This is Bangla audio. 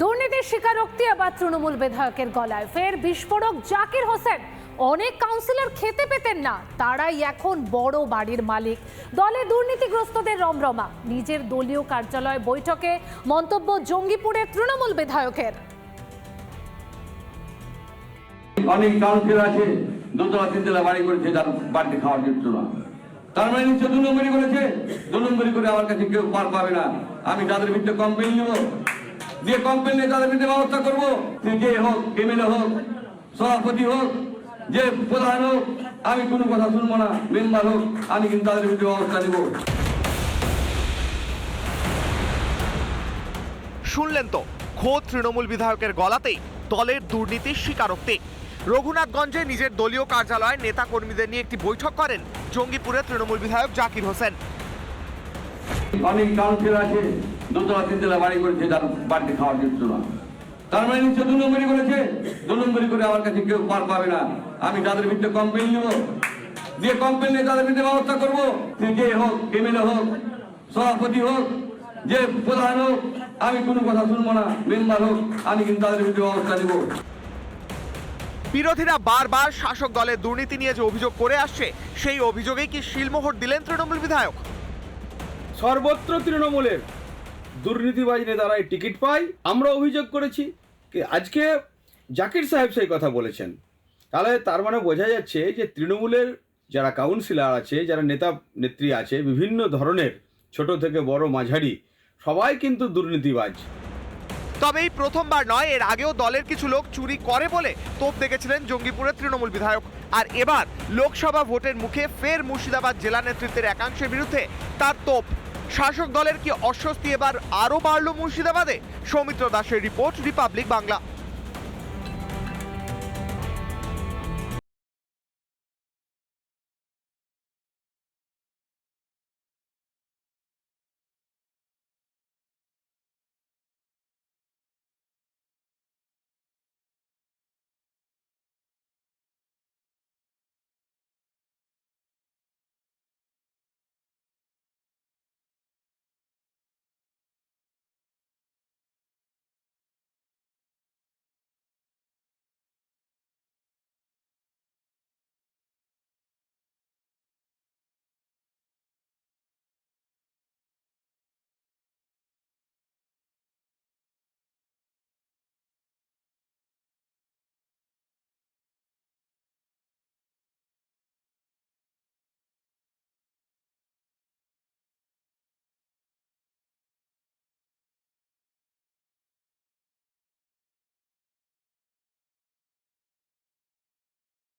দুর্নীতির স্বীকারোক্তি আবার তৃণমূল বিধায়কের গলায়। ফের বিস্ফোরক জাকির হোসেন। অনেক কাউন্সিলর খেতে পেতেন না। তারাই এখন বড় বাড়ির মালিক। দলে দুর্নীতিগ্রস্তদের রমরমা। নিজের দলীয় কার্যালয় বৈঠকে মন্তব্য জঙ্গিপুরের তৃণমূল বিধায়কের। অনেক কাউন্সিল আছে দোতলা তিনতলা বাড়ি করেছে তার বাড়িতে খাওয়ার জন্য। তার মানে নিশ্চয় দু নম্বরই করেছে। দু নম্বরই করে আমার কাছে কেউ পার পাবে না। আমি তাদের বিরুদ্ধে কমপ্লেন নেব। দিয়ে কমপ্লেন নিয়ে তাদের বিরুদ্ধে ব্যবস্থা করব যে হোক এমএলএ হোক সভাপতি হোক যে প্রধান হোক আমি কোনো কথা শুনব না মেম্বার হোক আমি কিন্তু তাদের বিরুদ্ধে ব্যবস্থা নেব। শুনলেন তো খোদ তৃণমূল বিধায়কের গলাতেই দলের দুর্নীতির স্বীকারোক্তি। রঘুনাথগঞ্জে নিজের দলীয় কার্যালয়ে নেতা কর্মীদের নিয়ে একটি বৈঠক করেন জঙ্গিপুরের তৃণমূল বিধায়ক জাকির হোসেন। অনেক কাউন্সিল আছে দোতলা তিনতলা বাড়ি করেছে তার বাড়িতে খাওয়ার জন্য তার মানে নিশ্চয় দু নম্বরই করেছে? দু নম্বরই করে আমার কাছে কেউ পার পাবে না। আমি তাদের বিরুদ্ধে কমপ্লেন নেব। দিয়ে কমপ্লেন নিয়ে তাদের বিরুদ্ধে ব্যবস্থা করব সে যে হোক এমএলএ হোক সভাপতি হোক যে প্রধান হোক আমি কোনো কথা শুনব না। মেম্বার হোক আমি কিন্তু তাদের বিরুদ্ধে ব্যবস্থা নেব। বিরোধীরা বারবার শাসক দলের দুর্নীতি নিয়ে যে অভিযোগ করে আসছে সেই অভিযোগেই কি শিলমোহর দিলেন তৃণমূল বিধায়ক? সর্বত্র তৃণমূলের। দুর্নীতিবাজ নেতারাই টিকিট পায় আমরা অভিযোগ করেছি আজকে জাকির সাহেব সেই কথা বলেছেন। তাহলে তার মানে বোঝা যাচ্ছে যে তৃণমূলের যারা কাউন্সিলর আছে, যারা নেতা নেত্রী আছে, বিভিন্ন ধরনের ছোট থেকে বড় মাঝারি, সবাই কিন্তু দুর্নীতিবাজ। তবে এই প্রথমবার নয়, এর আগেও দলের কিছু লোক চুরি করে বলে তোপ দেখেছিলেন জঙ্গিপুরের তৃণমূল বিধায়ক। আর এবার লোকসভা ভোটের মুখে ফের মুর্শিদাবাদ জেলা নেতৃত্বের একাংশের বিরুদ্ধে তার তোপ। শাসক দলের কি অস্বস্তি এবার আরও বাড়ল মুর্শিদাবাদে? সৌমিত্র দাসের রিপোর্ট রিপাবলিক বাংলা।